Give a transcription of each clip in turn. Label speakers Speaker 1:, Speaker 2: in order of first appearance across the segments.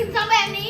Speaker 1: ถึงทำแบบนี้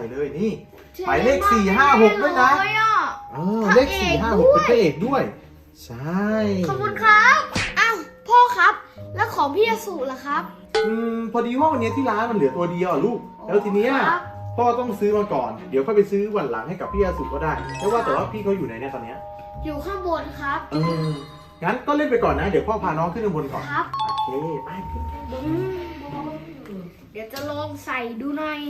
Speaker 2: ส่เลยนี่หมายเลข4 5 6ด้วยนะ
Speaker 1: เลยอะ
Speaker 2: เออเลขสี่ห้าหกเป็นพระเอกด้วย ใช่
Speaker 1: ขอบคุณครับอ้าวพ่อครับ แล้วของพี่ยสุล่ะครับ
Speaker 2: อืมพอดีว่าวันนี้ที่ร้านมันเหลือตัวเดียวอะลูก แล้วทีเนี้ย
Speaker 1: ครับ
Speaker 2: พ่อต้องซื้อมาก่อน เดี๋ยวค่อยไปซื้อวันหลังให้กับพี่อาสุก็ได้แต่ว่าแต่ว่าพี่เขาอยู่ไหนเนี่ยตอนเนี้ย
Speaker 1: อยู่ข้างบนครับ
Speaker 2: เอองั้นก็เล่นไปก่อนนะ เดี๋ยวพ่อพาน้องขึ้นข้างบนก่อน
Speaker 1: ครับ
Speaker 2: โอเค ไปขึ้น
Speaker 1: อืม เดี๋ยวจะลองใส่ดูหน่อย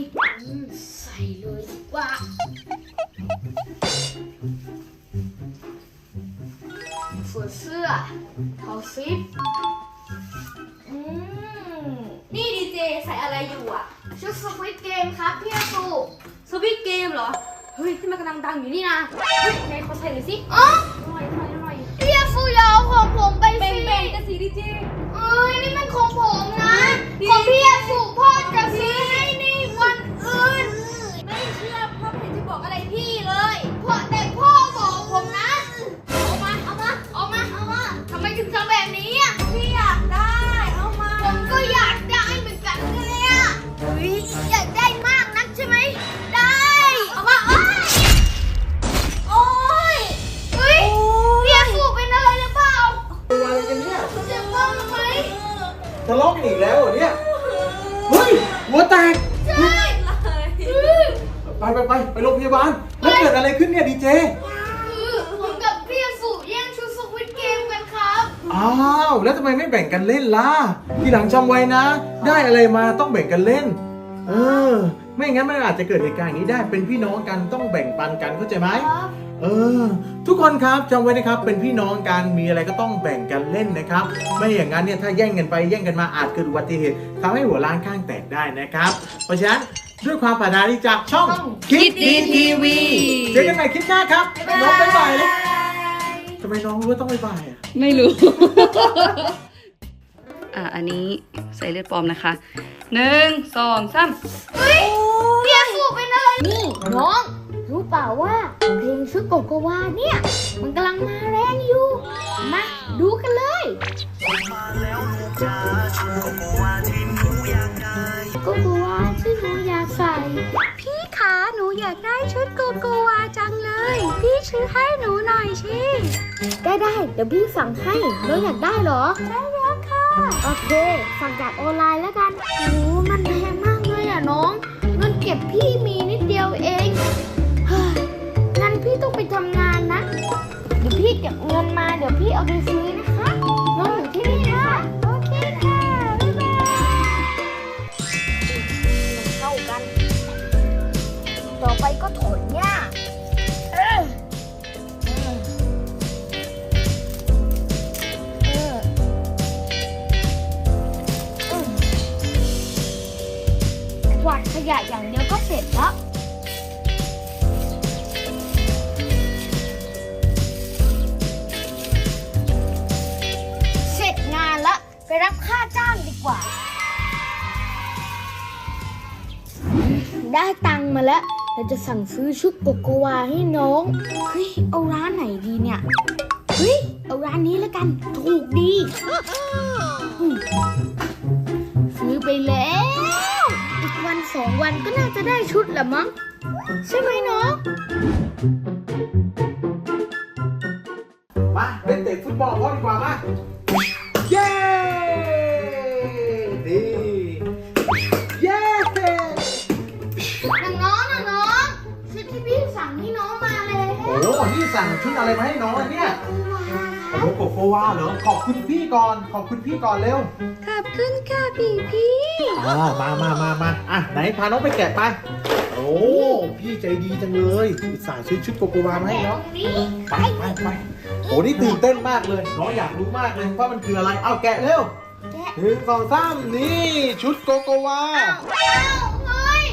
Speaker 1: อืมใส่เลยดีกว่าสวมเสื้อถอดซิปอืมนี่ดีเจใส่อะไรอยู่อะ ชุดสควิตเกมครับพี่อาสุ
Speaker 3: สวิตเกมเหรอ เฮ้ยที่มันกำลังดังอยู่นี่นะเฮ้ยไหนขอใส่หน่อยสิ
Speaker 1: อ๋อ
Speaker 3: หน่อยหน่อยหน่อย
Speaker 1: พี่อาสุอยาวของผมไป
Speaker 3: แบ่
Speaker 1: สิ
Speaker 3: งแบ่งกันสิดิเจ
Speaker 1: เอ้ยนี่มันของผมนะ ของพี่อาสุพ่อจะซื้อให้ ทะ
Speaker 3: เลาะ
Speaker 2: กันอีกแล้วเหรอเนี่ย เฮ้ย หัวแตก
Speaker 1: ใช่เฮ้ย
Speaker 2: ไปไปไปไปโรงพยาบาล แล้วเกิดอะไรขึ้นเนี่ยดีเจ
Speaker 1: คือผมกับพี่อาสุแย่งชุดสควิตเกมกันครับ
Speaker 2: อ้าว แล้วทำไมไม่แบ่งกันเล่นล่ะ ทีหลังจำไว้นะ ได้อะไรมาต้องแบ่งกันเล่น เออ ไม่งั้นมันอาจจะเกิดเหตุการณ์อย่างนี้ได้ เป็นพี่น้องกันต้องแบ่งปันกันเข้าใจไหม
Speaker 1: ครับ
Speaker 2: เออ ทุกคนครับจำไว้นะครับเป็นพี่น้องกันมีอะไรก็ต้องแบ่งกันเล่นนะครับ ไม่อย่างนั้นเนี่ยถ้าแย่งกันไปแย่งกันมาอาจเกิดอุบัติเหตุทำให้หัวล้างข้างแตกได้นะครับ เพราะฉะนั้นด้วยความปรารถนาดีจากช่อง
Speaker 1: ช่อง
Speaker 2: คิดดีทีวีเจอกันใหม่คลิปหน้าครับน้องบ๊ายบายเลยทำไมน้องรู้ว่าต้องบ๊ายบายอะ
Speaker 4: ไม่รู้ อะอันนี้ใส่เลือดปลอมนะคะหนึ่งสองสาม
Speaker 1: เฮ้ยพี่อาสุเป็นอะไรนี่น้อง รู้เปล่าว่า เพลงชุดโกโกวาเนี่ย มันกำลังมาแรงอยู่ มาดูกันเลยโกโกวาที่หนูอยากใส่
Speaker 3: พี่คะหนูอยากได้ชุดโกโกวาจังเลย พี่ชื่อให้หนูหน่อยชิ
Speaker 1: ได้ได้เดี๋ยวพี่สั่งให้น้องอยากได้เหรอ
Speaker 3: ได้แล้วค่ะ
Speaker 1: โอเค สั่งจากออนไลน์แล้วกันโอ้มันแพงมากเลยอะน้อง เงินเก็บพี่มีนิดเดียวเองเฮ้ยงั้น พี่ต้องไปทำงานนะ เดี๋ยวพี่เก็บเงินมา เดี๋ยวพี่เอาไปซื้อนะคะน้องอยู่ที่นี่นะคะ
Speaker 3: โอเคค่ะ บ๊ายบาย
Speaker 1: เข้ากัน ต่อไปก็ถอนหญ้าเออเออเออเออกวาดขยะอย่างเดียวก็เสร็จแล้ว ไปรับค่าจ้างดีกว่า ได้ตังค์มาแล้ว เราจะสั่งซื้อชุดโกโกวาให้น้อง เฮ้ย เอาร้านไหนดีเนี่ย เฮ้ย เอาร้านนี้แล้วกัน ถูกดีอืมซื้อไปแล้ว อีกวันสองวันก็น่าจะได้ชุดละมั้ง ใช่ไหมน้อง
Speaker 2: มาเล่นเตะฟุตบอลพอดีกว่ามา
Speaker 1: สั่งให้น้องมาแล้ว
Speaker 2: โอ้โหนี่สั่งชุดอะไรมาให้น้องอะเนี่ยโอ้โหโกโกวาเหรอขอบคุณพี่ก่อนขอบคุณพี่ก่อนเร็ว
Speaker 3: ขอบคุณค่ะพี่พี่
Speaker 2: อ่ามามามามาอะไหนพาน้องไปแกะไปโอ้พี่ใจดีจังเลยอุตส่าห์ซื้อชุดโกโกวามาให้เนาะ
Speaker 1: นี่
Speaker 2: ไปไปไปโอ้นี่ตื่นเต้นมากเลยน้องอยากรู้มากเลยว่ามันคืออะไรเอาแกะเร็ว
Speaker 1: แกะ
Speaker 2: หนึ่งสองสามนี่ชุดโกโกวา
Speaker 1: อ้าวเฮ้ย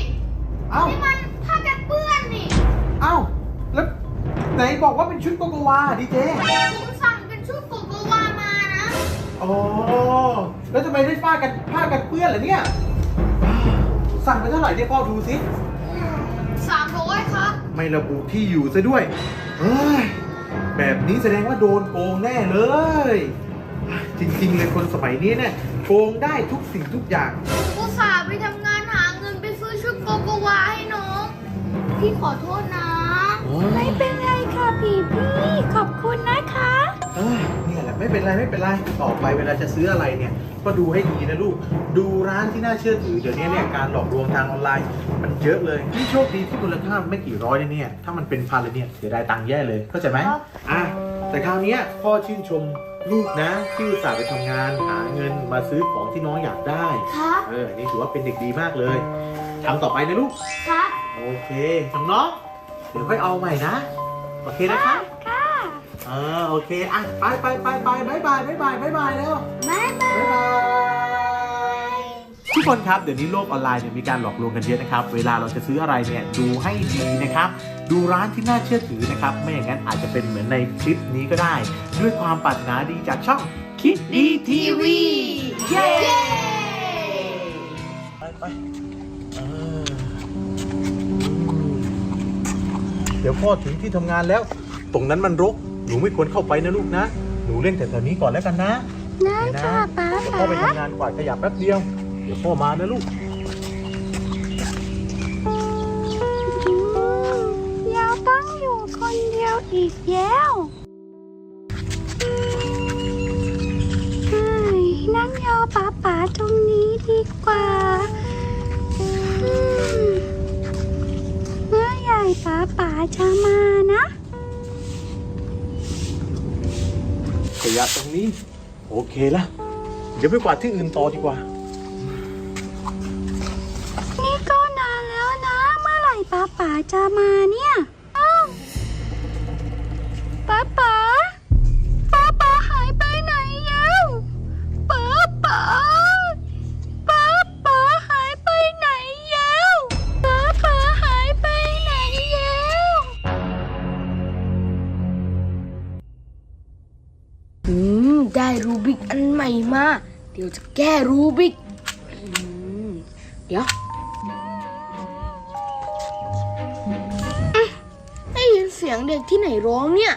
Speaker 2: เอ้า
Speaker 1: นี่มันผ้ากัน
Speaker 2: ไหนบอกว่าเป็นชุดโกโกวาดีเจ
Speaker 1: ผมสั่งเป็นชุดโกโกวามานะ
Speaker 2: อ๋อแล้วทำไมได้ผ้ากันผ้ากันเปื้อนล่ะเนี่ย สั่งไปเท่าไหร่เนี่ยพ่อดูสิ
Speaker 1: สามร้อยครับ
Speaker 2: ไม่ระบุที่อยู่ซะด้วย เฮ้ย แบบนี้แสดงว่าโดนโกงแน่เลย จริงๆเลยคนสมัยนี้เนี่ยโกงได้ทุกสิ่งทุกอย่าง
Speaker 1: อุตส่าห์ไปทำงานหาเงินไปซื้อชุดโกโกวาให้น้อง พี่ขอโทษนะ
Speaker 3: ไม่เป็น ไรค่ะพี่พี่ขอบคุณนะคะ
Speaker 2: เอ้ยเนี่ยแหละไม่เป็นไรไม่เป็นไรต่อไปเวลาจะซื้ออะไรเนี่ย ก็ดูให้ดีนะลูก ดูร้านที่น่าเชื่อถือเดี๋ยวนี้เนี่ยการหลอกลวงทางออนไลน์ มันเยอะเลยนี่โชคดีที่มูลค่าไม่กี่ร้อยเลยเนี่ยถ้ามันเป็นพันเลยเนี่ยเสียดายตังค์แย่เลยเข้าใจไหม
Speaker 1: ครับ
Speaker 2: อะแต่คราวเนี้ยพ่อชื่นชมลูกนะที่อุตส่าห์ไปทำงานหาเงินมาซื้อของที่น้องอยากได้
Speaker 1: ครับ
Speaker 2: เออนี่ถือว่าเป็นเด็กดีมากเลยทำต่อไปนะลูก
Speaker 1: ครับ
Speaker 2: โอเคน้องๆเดี๋ยวค่อยเอาใหม่นะโอเคนะคะ
Speaker 3: ค่ะ
Speaker 2: เออโอเคอะไปไปไปไปบายบายบายบายบายบายแล้ว
Speaker 1: บ๊ายบาย
Speaker 2: บายบายทุกคนครับเดี๋ยวนี้โลกออนไลน์เนี่ยมีการหลอกลวงกันเยอะนะครับ เวลาเราจะซื้ออะไรเนี่ยดูให้ดีนะครับ ดูร้านที่น่าเชื่อถือนะครับ ไม่อย่างนั้นอาจจะเป็นเหมือนในคลิปนี้ก็ได้ ด้วยความปรารถนาดีจากช่องคิดดีทีวีเย้ไปไป เดี๋ยวพ่อถึงที่ทำงานแล้ว ตรงนั้นมันรก หนูไม่ควรเข้าไปนะลูกนะ หนูเล่นแต่แถวนี้ก่อนแล้วกันนะ
Speaker 3: ได้ค่ะป๊า
Speaker 2: เดี๋ยว
Speaker 3: ป๊า
Speaker 2: พ่อไปทำงานกวาดขยะแป๊บเดียว เดี๋ยวพ่อมานะลูก
Speaker 3: อืมยาวต้องอยู่คนเดียวอีกแล้วเฮ้ยนั่งยอป๊าป๊าตรงนี้ดีกว่า มื่อใหญ่ป๊าป๊าจะมานะ
Speaker 2: ขยะตรงนี้ โอเคละเดี๋ยวไปกวาดที่อื่นต่อดีกว่า
Speaker 3: นี่ก็นานแล้วนะ เมื่อไหร่ป๊าป๋าจะมาเนี่ย
Speaker 1: มา เดี๋ยวจะแก้รูบิกเดี๋ยวได้ยินเสียงเด็กที่ไหนร้องเนี่ย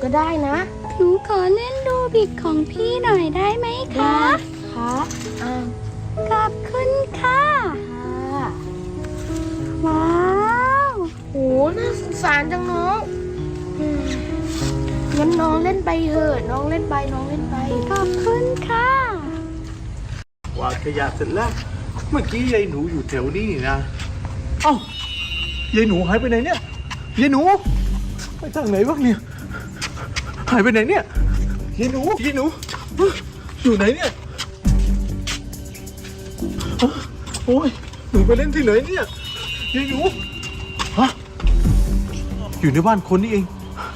Speaker 1: ก่อน
Speaker 3: ก็
Speaker 1: ได้นะ
Speaker 3: หนูขอเล่นดูบิกของพี่หน่อยได้ไหมคะ
Speaker 1: ครับอ่า
Speaker 3: ขอบคุณค่ะ
Speaker 1: ค่ะ
Speaker 3: ว้าว
Speaker 1: โหน่าสงสารจังน้องอืมงั้นน้องเล่นไปเถอะน้องเล่นไปน้องเล่นไป
Speaker 3: ขอบคุณค่ะ
Speaker 2: กวาดขยะเสร็จแล้ว เมื่อกี้ยายหนูอยู่แถวนี้นี่นะ เอ้ายายหนูหายไปไหนเนี่ย ยายหนู ไปทางไหนวะเนี่ย หายไปไหนเนี่ยยายหนูยายหนู อยู่ไหนเนี่ยฮะโอ้ยหนูไปเล่นที่ไหนเนี่ยยายหนู ฮะ อยู่ในบ้านคนนี่เอง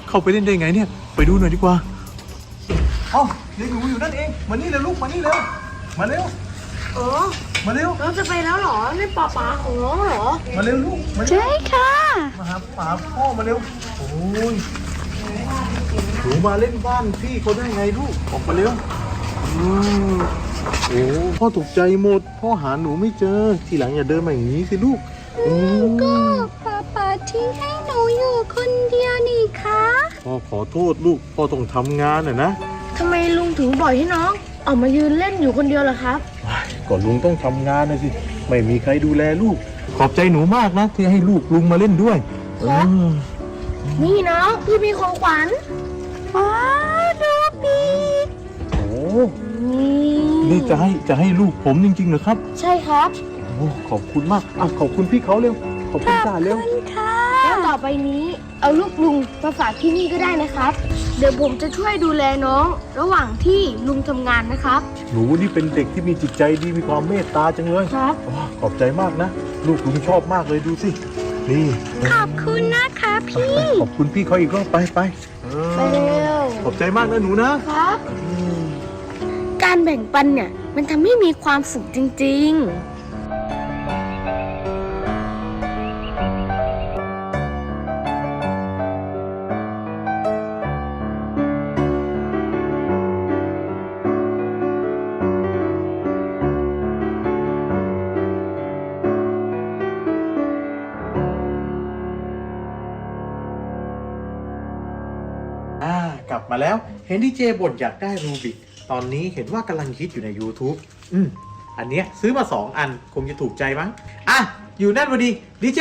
Speaker 2: เข้าไปเล่นได้ไงเนี่ย ไปดูหน่อยดีกว่า เอ้ายายหนูอยู่นั่นเอง มานี่เร็วลูก มานี่เร็ว มาเร็ว
Speaker 1: เออ
Speaker 2: มาเร็ว
Speaker 1: น้องจะไปแล้วเหรอนี่ป่าป๋าของน้องเหรอ
Speaker 2: มาเร็วลูก มาเร็ว
Speaker 3: ใช่ค่ะ
Speaker 2: มาหาป๋าพ่อมาเร็ว โอ้ย หนูมาเล่นบ้านพี่เขาได้ไงลูก ออกมาเร็ว อืมโอ้พ่อตกใจหมด พ่อหาหนูไม่เจอ ทีหลังอย่าเดินมาอย่างนี้สิลูกโอ้
Speaker 3: ก็ป๊าป๊าทิ้งให้หนูอยู่คนเดียวนี่คะ
Speaker 2: พ่อขอโทษลูก พ่อต้องทำงานน่ะนะ
Speaker 1: ทำไมลุงถึงปล่อยให้น้อง ออกมายืนเล่นอยู่คนเดียวล่ะครับ
Speaker 2: ก่อนลุงต้องทำงานนะสิ ไม่มีใครดูแลลูก ขอบใจหนูมากนะที่ให้ลูกลุงมาเล่นด้วย
Speaker 1: ครับ
Speaker 2: เออ
Speaker 1: นี่น้องพี่มีของขวัญ
Speaker 3: ว้าวดูปี
Speaker 2: โอ้นี่จะให้จะให้ลูกผมจริงๆเหรอครับ
Speaker 1: ใช่ครับ
Speaker 2: โอ้ขอบคุณมากอะขอบคุณพี่เขาเร็วขอบคุณจ้าเร็ว
Speaker 3: คุณค่ะ
Speaker 1: แล้วต่อไปนี้เอาลูกลุงมาฝากที่นี่ก็ได้นะครับ เดี๋ยวผมจะช่วยดูแลน้อง ระหว่างที่ลุงทำงานนะครับ
Speaker 2: หนูนี่เป็นเด็กที่มีจิตใจดีมีความเมตตาจังเลย
Speaker 1: ครับ
Speaker 2: อ๋อขอบใจมากนะ ลูกลุงชอบมากเลยดูสินี่
Speaker 3: ขอบคุณนะคะพี่
Speaker 2: ขอบคุณพี่เขาอีกรอบไปไปเออ
Speaker 1: ไปเร็ว
Speaker 2: ขอบใจมากนะหนูนะ
Speaker 1: ครับ การแบ่งปันเนี่ย มันทำให้มีความสุขจริง ๆ
Speaker 2: มาแล้ว เห็นดีเจบ่นอยากได้รูบิกตอนนี้เห็นว่ากำลังฮิตอยู่ใน YouTube อืมอันเนี้ยซื้อมา 2 อันคงจะถูกใจมั้ง อะ อยู่นั่นพอดีดีเจ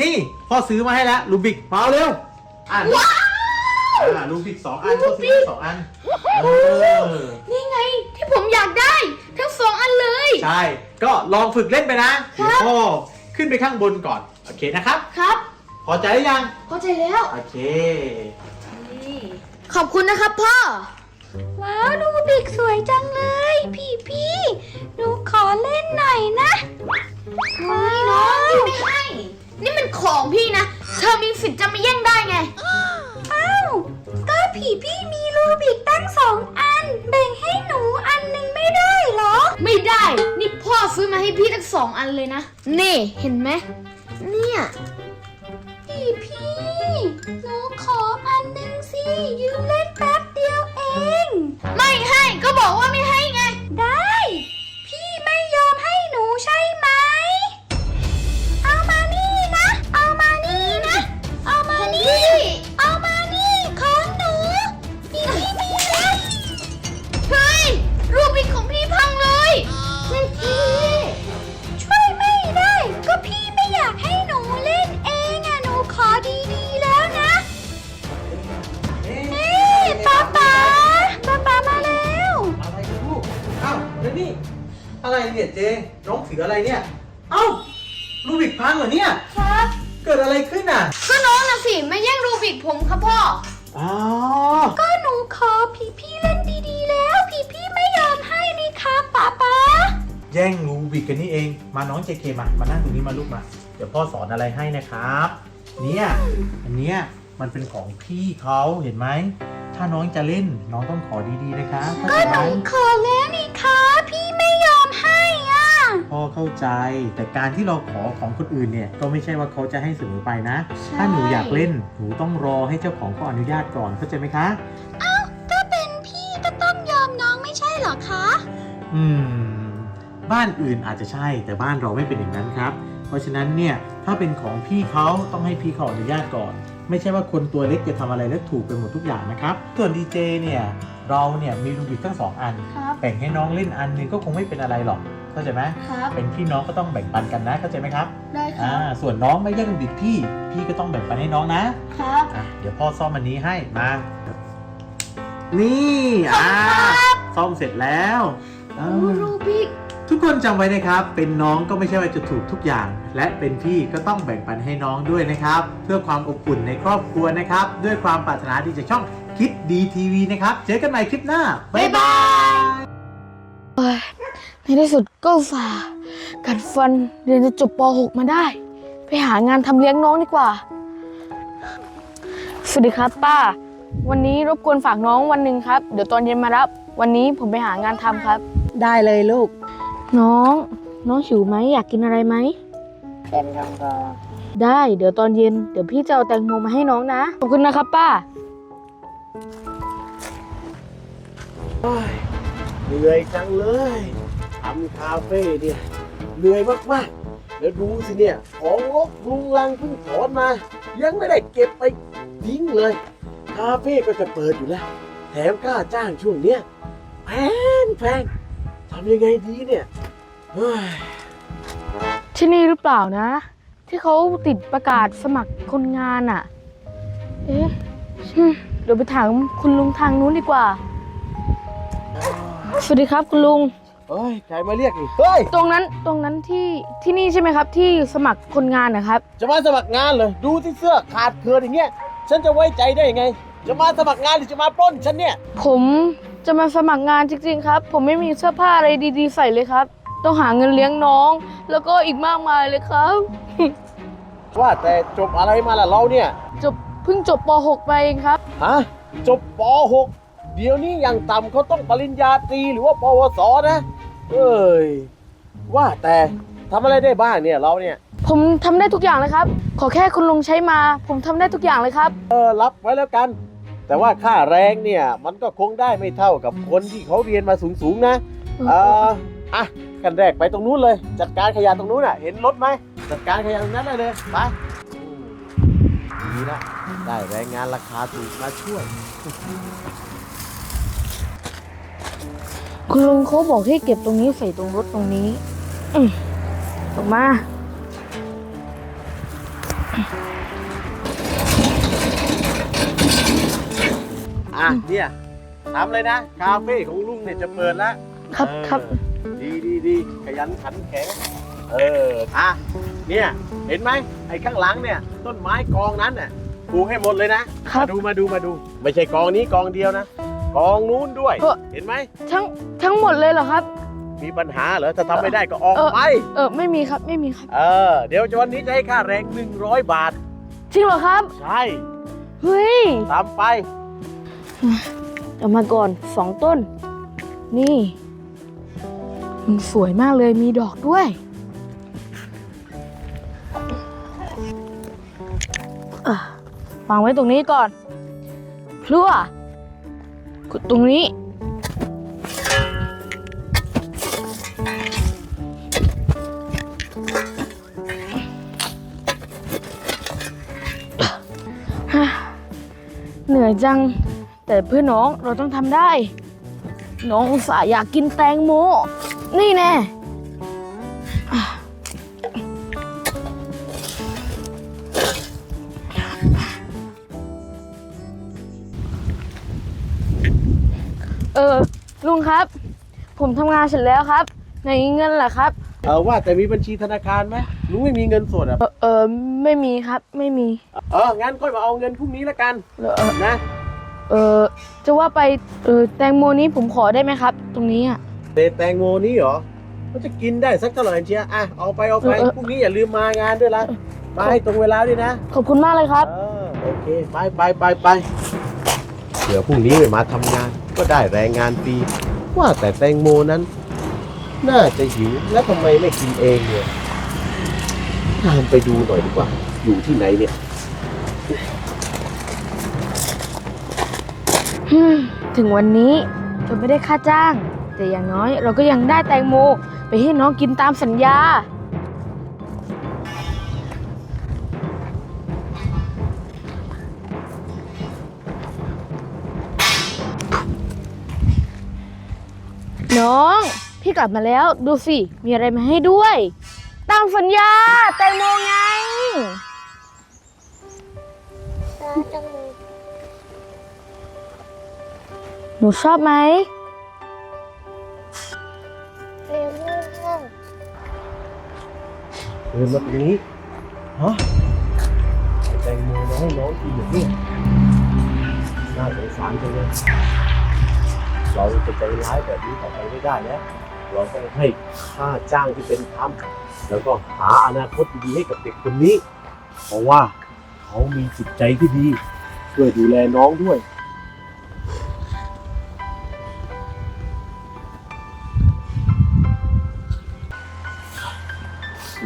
Speaker 2: นี่พ่อซื้อมาให้แล้วรูบิกมาเอาเร็ว อะว้าวอ่ารูบิกสองอันพ่อซื้อมาสองอันเออ
Speaker 1: นี่ไงที่ผมอยากได้ ทั้งสองอันเลย
Speaker 2: ใช่ ก็ลองฝึกเล่นไปนะเดี๋ยวพ่อขึ้นไปข้างบนก่อน โอเคนะครับ
Speaker 1: ครับ
Speaker 2: พอใจหรือยัง
Speaker 1: เข้าใจแล้ว
Speaker 2: โอเค
Speaker 1: ขอบคุณนะครับพ่อ
Speaker 3: ว้าวดูบิกสวยจังเลย พี่พี่หนูขอเล่นหน่อยนะว้า
Speaker 1: น้อง
Speaker 3: ว
Speaker 1: พี่ไม่ให้ นี่มันของพี่นะ เธอมีสิทธิ์จะมาแย่งได้ไง
Speaker 3: อ้าว ก็ผีพี่มีรูบิกตั้งสองอัน แบ่งให้หนูอันหนึ่งไม่ได้เหรอ
Speaker 1: ไม่ได้ นี่พ่อซื้อมาให้พี่ทั้งสองอันเลยนะ นี่เห็นไหม เนี่ย
Speaker 3: บอ
Speaker 1: กว่าไม่
Speaker 3: อะไร
Speaker 2: เนี่ยเจ น้องถืออะไรเนี่ย เอ้ารูบิกพังเหรอเนี่ย
Speaker 1: ครับ
Speaker 2: เกิดอะไรขึ้นอะ
Speaker 1: ก็น้องนะสิมาแย่งรูบิกผมครับพ่อ
Speaker 2: อ๋อ
Speaker 3: ก็หนูขอพี่พี่เล่นดีๆแล้ว พี่พี่ไม่ยอมให้นี่ค่ะป๊าป๊า
Speaker 2: แย่งรูบิกกันนี่เอง มาน้องเจเคมา มานั่งตรงนี้มาลูกมา เดี๋ยวพ่อสอนอะไรให้นะครับ เนี่ย อันเนี้ย มันเป็นของพี่เขาเห็นไหม ถ้าน้องจะเล่นน้องต้องขอดีๆนะคะเข้า
Speaker 3: ก็
Speaker 2: ใจ
Speaker 3: ห
Speaker 2: ไหม
Speaker 3: นูขอแล้วนี่ค่ะพี่ไม่ยอมให้อะ
Speaker 2: พ่อเข้าใจ แต่การที่เราขอของคนอื่นเนี่ย ก็ไม่ใช่ว่าเขาจะให้เสมอไปนะ
Speaker 1: ใช่
Speaker 2: ถ้าหนูอยากเล่น หนูต้องรอให้เจ้าของเขาอนุญาตก่อนเข้าใจไหมคะ
Speaker 3: ถ้าเป็นพี่ก็ต้องยอมน้องไม่ใช่เหรอคะ
Speaker 2: อืม บ้านอื่นอาจจะใช่แต่บ้านเราไม่เป็นอย่างนั้นครับ เพราะฉะนั้นเนี่ยถ้าเป็นของพี่เขาต้องให้พี่เขาอนุญาตก่อน ไม่ใช่ว่าคนตัวเล็กจะทำอะไรแล้วถูกไปหมดทุกอย่างนะครับ ส่วนดีเจเนี่ยเราเนี่ยมีรูบิกทั้งสองอัน
Speaker 1: ครับ
Speaker 2: แบ่งให้น้องเล่นอันหนึงก็คงไม่เป็นอะไรหรอกเข้าใจไหม
Speaker 1: ครับ
Speaker 2: เป็นพี่น้องก็ต้องแบ่งปันกันนะเข้าใจไหมครับ
Speaker 1: ได้ค
Speaker 2: อ่า
Speaker 1: รับ
Speaker 2: ส่วนน้องไม่แย่งรูบิกพี่ พี่ก็ต้องแบ่งปันให้น้องนะ
Speaker 1: ครับ
Speaker 2: อะเดี๋ยวพ่อซ่อมอันนี้ให้มา นี่อ่าซ่อมเสร็จแล้วอ่า
Speaker 1: โอ้รูบิก
Speaker 2: ทุกคนจำไว้นะครับ เป็นน้องก็ไม่ใช่ว่าจะถูกทุกอย่าง และเป็นพี่ก็ต้องแบ่งปันให้น้องด้วยนะครับ เพื่อความอบอุ่นในครอบครัวนะครับ ด้วยความปรารถนาดีจากช่องคิดดีทีวีนะครับ เจอกันใหม่คลิปหน้า บ๊ายบาย
Speaker 1: ในที่สุดก็ฝ่า กัดฟันเรียนจะจบป .6 มาได้ ไปหางานทำเลี้ยงน้องดีกว่า สวัสดีครับป้า วันนี้รบกวนฝากน้องวันหนึ่งครับ เดี๋ยวตอนเย็นมารับ วันนี้ผมไปหางานทำครับ
Speaker 5: ได้เลยลูก
Speaker 1: น้อง น้องหิวไหมอยากกินอะไรไหม
Speaker 5: เป็นทองกอ
Speaker 1: ได้ เดี๋ยวตอนเย็น เดี๋ยวพี่จะเอาแตงโมมาให้น้องนะ ขอบคุณนะครับป้า
Speaker 2: เหนื่อยจังเลย
Speaker 6: ทำคาเฟ่เนี่ยเหนื่อยมากๆ แล้วดูสิเนี่ย ของรกรุงรังเพิ่งถอนมา ยังไม่ได้เก็บไปทิ้งเลย คาเฟ่ก็จะเปิดอยู่แล้ว แถมค่าจ้างช่วงเนี้ยแพงแพง ทำยังไงดีเนี่ยเฮ้ย
Speaker 5: ที่นี่หรือเปล่านะ ที่เขาติดประกาศสมัครคนงานอะเอ๊ะอืมเดี๋ยวไปถามคุณลุงทางนู้นดีกว่า สวัสดีครับคุณลุง
Speaker 6: เฮ้ยใครมาเรียกนี่เฮ้ย
Speaker 5: ตรงนั้นตรงนั้นที่ที่นี่ใช่ไหมครับ ที่สมัครคนงานนะครับ
Speaker 6: จะมาสมัครงานเลยดูที่เสื้อขาดเคินอย่างเงี้ยฉันจะไว้ใจได้ยังไง จะมาสมัครงานหรือจะมาปล้นฉันเนี่ย
Speaker 5: ผม จะมาสมัครงานจริงๆครับ ผมไม่มีเสื้อผ้าอะไรดีๆ ใส่เลยครับ ต้องหาเงินเลี้ยงน้อง แล้วก็อีกมากมายเลยครับ
Speaker 6: ว่าแต่จบอะไรมาล่ะเราเนี่ย
Speaker 5: จบเพิ่งจบป .6 ไปเองครับ
Speaker 6: ฮะ จบป .6 เดี๋ยวนี้อย่างต่ำเขาต้องปริญญาตรีหรือว่าปวสนะ เอ้ย ว่าแต่ทำอะไรได้บ้างเนี่ยเราเนี่ย
Speaker 5: ผมทำได้ทุกอย่างเลยครับ ขอแค่คุณลุงใช้มา ผมทำได้ทุกอย่างเลยครับ
Speaker 6: เออรับไว้แล้วกัน แต่ว่าค่าแรงเนี่ยมันก็คงได้ไม่เท่ากับคนที่เขาเรียนมาสูงๆนะเอออะกันแรกไปตรงนู้นเลย จัดการขยะตรงนู้นอะ เห็นรถไหมจัดการขยะตรงนั้นได้เลยไปอืมดีนะได้แรงงานราคาถูกมาช่วย
Speaker 5: คุณลุงเขาบอกให้เก็บตรงนี้ใส่ตรงรถตรงนี้ อืมออกมา
Speaker 6: อะเนี่ยทำเลยนะ คาเฟ่ของลุงเนี่ยจะเปิดแล้ว
Speaker 5: ครับ
Speaker 6: เออ
Speaker 5: ครับ
Speaker 6: ดีดีดีขยันขันแข็ง เออ อะ เนี่ย เห็นไหมไอ้ข้างหลังเนี่ย ต้นไม้กองนั้นน่ะปลูกให้หมดเลยนะครับมาดูมาดูมาดู ไม่ใช่กองนี้กองเดียวนะ กองนู้นด้วย
Speaker 5: เออ
Speaker 6: เห็นไหม
Speaker 5: ทั้งทั้งหมดเลยเหรอครับ
Speaker 6: มีปัญหาเหรอถ้าทำไม่ได้ก็ออก
Speaker 5: เออ
Speaker 6: ไป
Speaker 5: เออไม่มีครับไม่มีครับ
Speaker 6: เออ เดี๋ยววันนี้จะให้ค่าแรง 100 บาท
Speaker 5: จริงเหรอครับ
Speaker 6: ใช่
Speaker 5: เฮ้ย
Speaker 6: ตามไป
Speaker 5: เอามาก่อนสองต้น นี่ มันสวยมากเลยมีดอกด้วย วางไว้ตรงนี้ก่อนพลั่วกดตรงนี้เหนื่อยจัง แต่เพื่อน้องเราต้องทำได้ น้องอุตส่าห์อยากกินแตงโม นี่แน่อะเออลุงครับ ผมทำงานเสร็จแล้วครับไหนเงินล่ะครับ
Speaker 6: เออว่าแต่มีบัญชีธนาคารไหมลุงไม่มีเงินสดอะ
Speaker 5: เออเออไม่มีครับไม่มี
Speaker 6: เอองั้นค่อยมาเอาเงินพรุ่งนี้ละกัน
Speaker 5: เออเออ
Speaker 6: นะ
Speaker 5: เออจะว่าไปเออแตงโมนี้ผมขอได้ไหมครับ ตรงนี้อะ
Speaker 6: เตแตงโมนี่เหรอ มันจะกินได้สักเท่าไหร่เชียอะเอาไปเอาไป
Speaker 5: เออเออ
Speaker 6: พรุ่งนี้อย่าลืมมางานด้วยละไปตรงเวลาด้วยนะ
Speaker 5: ขอบคุณมากเลยครับ
Speaker 6: เออโอเค ไปไปไปไปเดี๋ยวพรุ่งนี้ไม่มาทำงาน ก็ได้แรงงานฟรีว่าแต่แตงโมนั้น น่าจะหิวแล้วทำไมไม่กินเองเนี่ยตามไปดูหน่อยดีกว่า อยู่ที่ไหนเนี่ย
Speaker 5: ฮึ่ม ถึงวันนี้จะไม่ได้ค่าจ้าง แต่อย่างน้อยเราก็ยังได้แตงโม ไปให้น้องกินตามสัญญา น้อง พี่กลับมาแล้วดูสิ มีอะไรมาให้ด้วย ตามสัญญา แตงโมไง หนูชอบไหม
Speaker 6: เดินมาตรงนี้ฮะเอแตงโมมาให้น้องกินอย่างนี้น่าสงสารจังเลยเราจะใจร้ายแบบนี้ต่อไปไม่ได้แล้วเราต้องให้ค่าจ้างที่เป็นธรรมแล้วก็หาอนาคตดีให้กับเด็กคนนี้ เพราะว่าเขามีจิตใจที่ดีช่วยดูแลน้องด้วย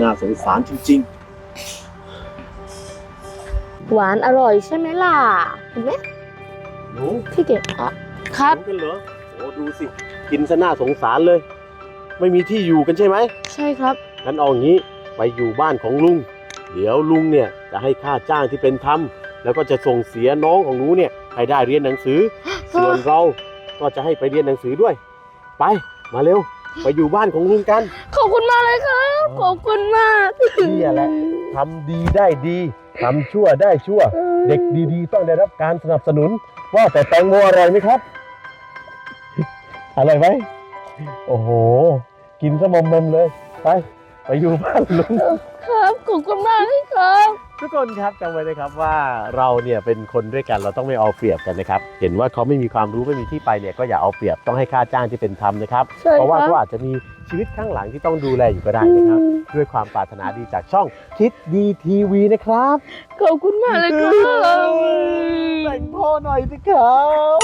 Speaker 6: น่าสงสารจริง
Speaker 5: หวานอร่อยใช่ไหมล่ะ เห็นไหม
Speaker 6: ๆหนู
Speaker 5: พี่เก่งอะครับ
Speaker 6: หนูกันเหรอโอ้ดูสิ กินซะน่าสงสารเลย ไม่มีที่อยู่กันใช่ไหม
Speaker 1: ใช่ครับ
Speaker 6: งั้นเอาอย่างนี้ไปอยู่บ้านของลุง เดี๋ยวลุงเนี่ยจะให้ค่าจ้างที่เป็นธรรม แล้วก็จะส่งเสียน้องของหนูเนี่ยให้ได้เรียนหนังสือ ส่วนเราก็จะให้ไปเรียนหนังสือด้วย ไปมาเร็ว ไปอยู่บ้านของลุงกัน
Speaker 1: ขอบคุณมากเลยครับ ขอบคุณมาก
Speaker 6: นี่แหละทำดีได้ดีทำชั่วได้ชั่ว เด็กดีๆ ต้องได้รับการสนับสนุน ว่าแต่แตงโมอร่อยไหมครับ อร่อยไหมโอ้โห กินซะมอมเมมเลย ไป ไปอยู่บ้านลุง
Speaker 1: ครับ ขอบคุณมากเลยครับ
Speaker 6: ทุกคนครับจำไว้นะครับว่าเราเนี่ยเป็นคนด้วยกันเราต้องไม่เอาเปรียบกันนะครับ เห็นว่าเขาไม่มีความรู้ไม่มีที่ไปเนี่ยก็อย่าเอาเปรียบต้องให้ค่าจ้างที่เป็นธรรมนะครับ
Speaker 1: ใช่
Speaker 6: เพราะว่า
Speaker 1: ครับ
Speaker 6: เขาอาจจะมีชีวิตข้างหลังที่ต้องดูแลอยู่ก็ได้นะครับ ด้วยความปรารถนาดีจากช่องคิดดีทีวีนะครับ
Speaker 1: ขอบคุณมากเลยครับ
Speaker 6: แต่งพ่อหน่อยสิครับ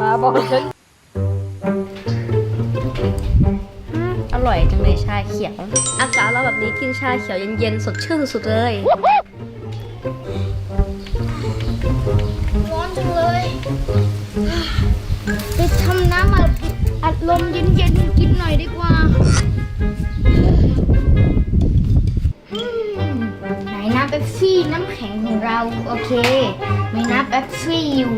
Speaker 4: มาบอกฉัน ชาเขียว อากาศเราแบบนี้กินชาเขียวเย็นๆสดชื่นสุดๆเลย
Speaker 1: ร้อนจังเลยไปทำน้ำอัดอัดลมเย็นๆกินหน่อยดีกว่าอืมไหนน้ำเป๊ปซี่น้ำแข็งของเรา โอเค มีน้ำเป๊ปซี่อยู่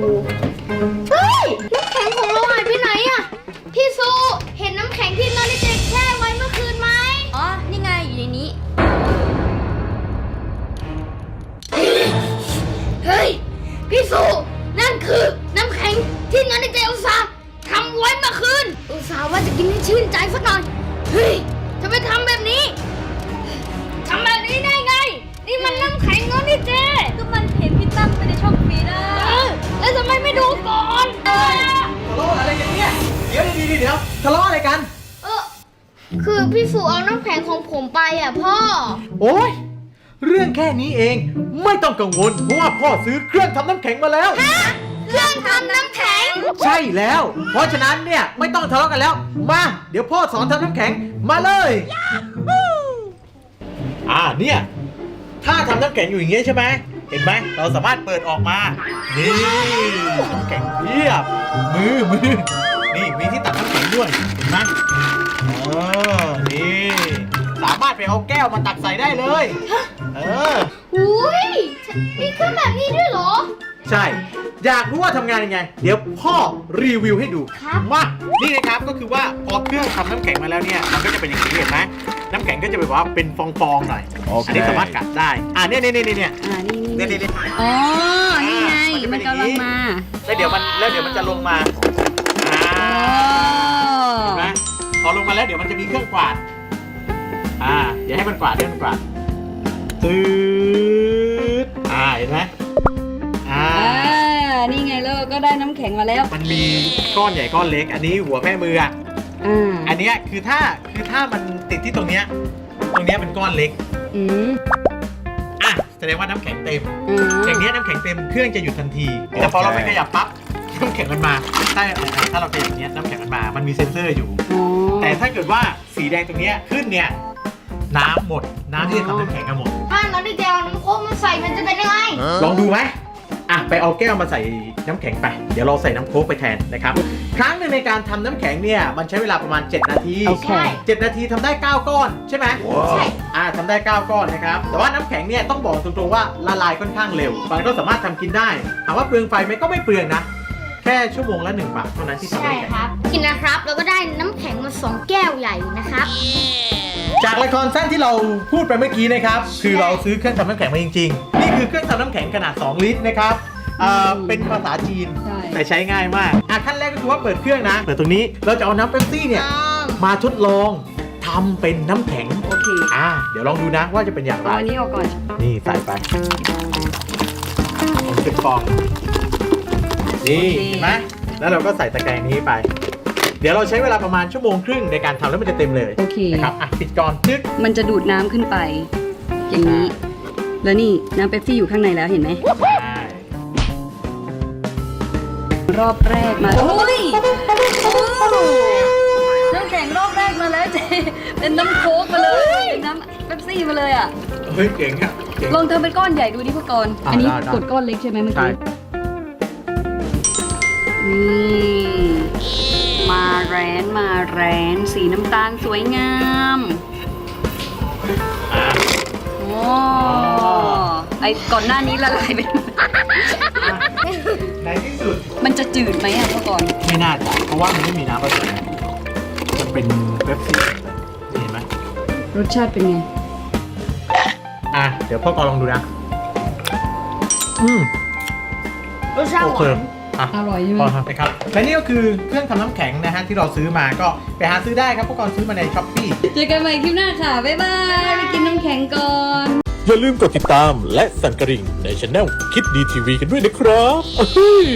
Speaker 1: นี้เอง ไม่ต้อง
Speaker 4: กัง
Speaker 1: ว
Speaker 2: ลเพราะว่าพ่อซื้อเครื่องทำน้ำแข็งมาแล้ว
Speaker 1: เครื่องทำน้ำแข็ง
Speaker 2: ใช่แล้ว เพราะฉะนั้นเนี่ยไม่ต้องทะเลาะกันแล้ว มา เดี๋ยวพ่อสอนทำน้ำแข็งมาเลย อ่าเนี่ยถ้าทำน้ำแข็งอยู่อย่างเงี้ยใช่ไหมเห็นไหมเราสามารถเปิดออกมา นี่น้ำแข็งเพียบมือมือนี่มีที่ตักน้ำแข็งด้วยเห็นไหม ไปเอาแก้วมาตักใส่ได้เลย เออ
Speaker 1: อุ้ยมีเครื่องแบบนี้ด้วยเหรอ
Speaker 2: ใช่ อยากรู้ว่าทำงานยังไง เดี๋ยวพ่อรีวิวให้ดู
Speaker 1: ครับ
Speaker 2: มานี่นะครับก็คือว่าพอเครื่องทำน้ำแข็งมาแล้วเนี่ยมันก็จะเป็นอย่างนี้เห็นไหมน้ำแข็งก็จะแบบว่าเป็นฟองๆหน่อย
Speaker 6: โอเค
Speaker 2: อันนี้สามารถกัดได้ อ่าเนี่ยเนี่ยเนี่ยเนี่ย
Speaker 4: อ่านี่
Speaker 2: เนี่ย
Speaker 4: นี่
Speaker 2: เนี่ย
Speaker 4: อ๋อ นี่ไง
Speaker 2: มันจะเป็
Speaker 4: มันน
Speaker 2: อย่างนี้
Speaker 4: กำลังมา
Speaker 2: แล้วเดี๋ยวมันแล้วเดี๋ยวมันจะลงมาอ่าเห็นไหมพอลงมาแล้วเดี๋ยวมันจะมีเครื่องกวาด อ่า เดี๋ยวให้มันกวาดให้มันกวาดตืดอ่า เห็นไหมอ่า
Speaker 4: อ่า นี่ไงแล้วเราก็ได้น้ำแข็งมาแล้ว
Speaker 2: มันมีก้อนใหญ่ก้อนเล็ก อันนี้หัวแม่มืออะ
Speaker 4: อ่า
Speaker 2: อันเนี้ยคือถ้าคือถ้ามันติดที่ตรงเนี้ย ตรงเนี้ยเป็นก้อนเล็ก
Speaker 4: อืม
Speaker 2: อะ แสดงว่าน้ำแข็งเต็ม
Speaker 4: อ่า
Speaker 2: อย่างเนี้ยน้ำแข็งเต็มเครื่องจะหยุดทันที แต่พอเราไปขยับปั๊บน้ำแข็งมันมาถ้าถ้าเราขยับอย่างเนี้ยน้ำแข็งมันมา มันมีเซ็นเซอร์อยู่
Speaker 4: อ๋อ
Speaker 2: แต่ถ้าเกิดว่าสีแดงตรงเนี้ยขึ้นเนี่ย น้ำหมด น้ำที่จะทำน้ำแข็งก็หมด
Speaker 1: ถ้านันเจเอาน้ำโค้กมาใส่มันจะเป็นยังไง
Speaker 2: ลองดูไหมอะไปเอาแก้วมาใส่น้ำแข็งไป เดี๋ยวเราใส่น้ำโค้กไปแทนนะครับ ครั้งหนึ่งในการทำน้ำแข็งเนี่ย มันใช้เวลาประมาณ 7 นาที
Speaker 4: โอเค
Speaker 1: ใช่
Speaker 2: 7นาทีทำได้ 9 ก้อนใช่ไหม
Speaker 1: ใช่
Speaker 2: อ่าทำได้ 9 ก้อนนะครับ แต่ว่าน้ำแข็งเนี่ยต้องบอกตรงๆว่าละลายค่อนข้างเร็ว มันก็สามารถทำกินได้ ถามว่าเปลืองไฟไหมก็ไม่เปลืองนะ แค่ชั่วโมงละ1บาทเท่านั้นที่ทำ
Speaker 1: ใช่
Speaker 2: น้ำแข็ง
Speaker 1: ครับ กินนะครับ แล้วก็ได้น้ำแข็งมาสองแก้วใหญ่นะครับ
Speaker 2: จากละครสั้นที่เราพูดไปเมื่อกี้นะครับ คือเราซื้อเครื่องทำน้ำแข็งมาจริงๆ นี่คือเครื่องทำน้ำแข็งขนาด 2 ลิตรนะครับเอ่อเป็นภาษาจีน
Speaker 4: ใช่
Speaker 2: แต่ใช้ง่ายมากอะขั้นแรกก็คือว่าเปิดเครื่องนะเปิดตรงนี้เราจะเอาน้ำเป๊ปซี่เนี่ยมาทดลองทำเป็นน้ำแข็ง
Speaker 4: โอเค
Speaker 2: อ่าเดี๋ยวลองดูนะว่าจะเป็นอย่างไร
Speaker 4: เอาอันนี้ออกก่อน
Speaker 2: นี่ใส่ไปผมเป็นฟอง นี่
Speaker 4: โอเค
Speaker 2: เห็นไหมแล้วเราก็ใส่ตะแกรงนี้ไป เดี๋ยวเราใช้เวลาประมาณชั่วโมงครึ่งในการทำแล้วมันจะเต็มเลย
Speaker 4: โอเค
Speaker 2: นะครับอะปิดก่อนจึ๊ก
Speaker 4: มันจะดูดน้ำขึ้นไป อย่างนี้ แล้วนี่น้ำเป๊ปซี่อยู่ข้างในแล้วเห็นไหมรอบแรกมาโอ้ยน้ำแข็งรอบแรกมาแล้วเจเป็นน้ำโค้กมาเลย เป็นน้ำเป๊ปซี่มาเลยอะ
Speaker 2: เฮ้ยเก่งอะ
Speaker 4: ลองทำเป็นก้อนใหญ่ดูดิพ่อกรณ์
Speaker 2: อะ
Speaker 4: อันนี้
Speaker 2: ได้ได้
Speaker 4: กดก้อนเล็กใช่ไหมเมื่อ
Speaker 2: ใช่
Speaker 4: กี้ นี่ มาแรนมาแรนสีน้ำตาลสวยงาม โอ้ไอก่อนหน้านี้ละลายไป
Speaker 2: ในที่สุด
Speaker 4: มันจะจืดไหมอะพ่อกรณ์
Speaker 2: ไม่น่าจะเพราะว่ามันไม่มีน้ำผสมมันเป็นเป๊ปซี่นี่เห็นไหม
Speaker 4: รสชาติเป็นไง
Speaker 2: อะ เดี๋ยวพ่อกอลองดูนะ อืม
Speaker 1: รสชาติ
Speaker 2: โอ
Speaker 1: ห
Speaker 2: เควา
Speaker 1: น
Speaker 2: อะ
Speaker 4: อร่อยใช่ไหม
Speaker 2: พอครับนะครับ และนี่ก็คือเครื่องทำน้ำแข็งนะฮะที่เราซื้อมาก็ไปหาซื้อได้ครับพ่อกรซื้อมาในช้อปปี้
Speaker 4: เจอกันใหม่คลิปหน้าค่ะ บ๊ายบาย ไปกินน้ำแข็งก่อน
Speaker 7: อย่าลืมกดติดตามและสั่นกระดิ่งในช anel คิดดีทีวีกันด้วยนะครับอื้อหือ